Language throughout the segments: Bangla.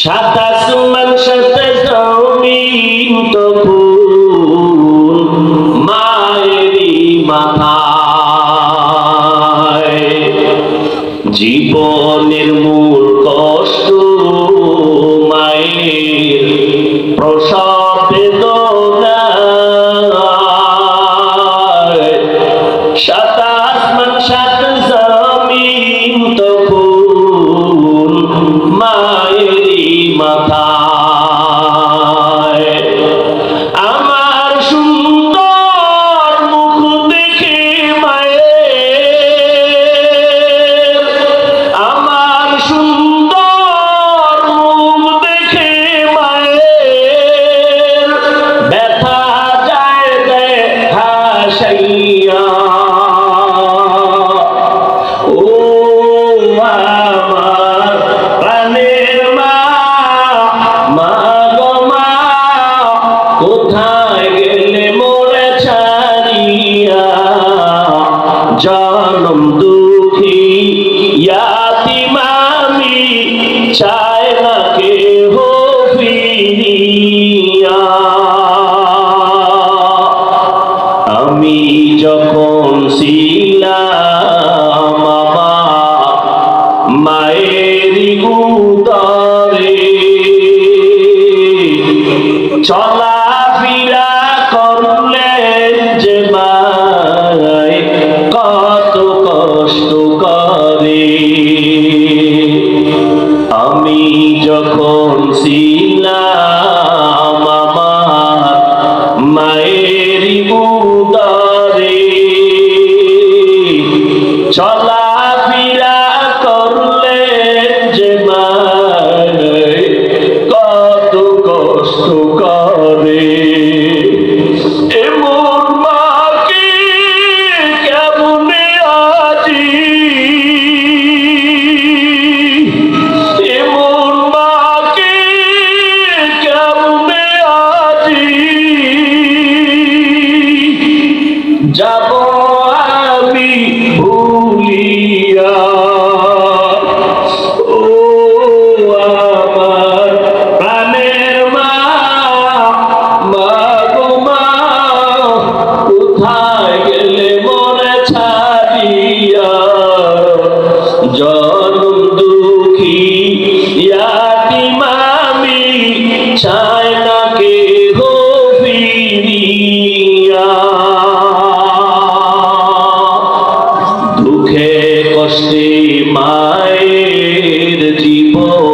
সাত আসমান সাত জমিন তখন মায়েরি মাথায়। জীবনের মূল মায়েরি উদারে চলা চায় না কে হো ফিরিয়া দুঃখে কষ্টে মায়ের জীবন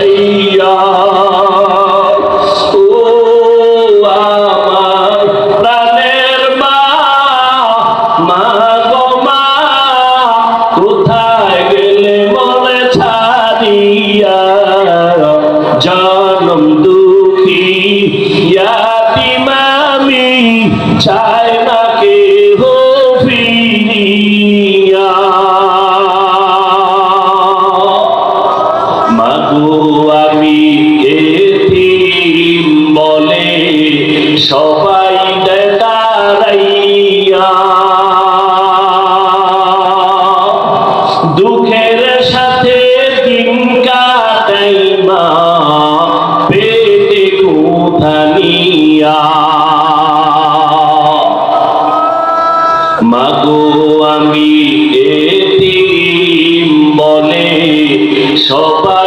عليّ সবাই দেখাইয়া দুঃখের সাথে দিন কাটাইমা পেটে কুথানিয়া মাগো আমি এ বলে সবাই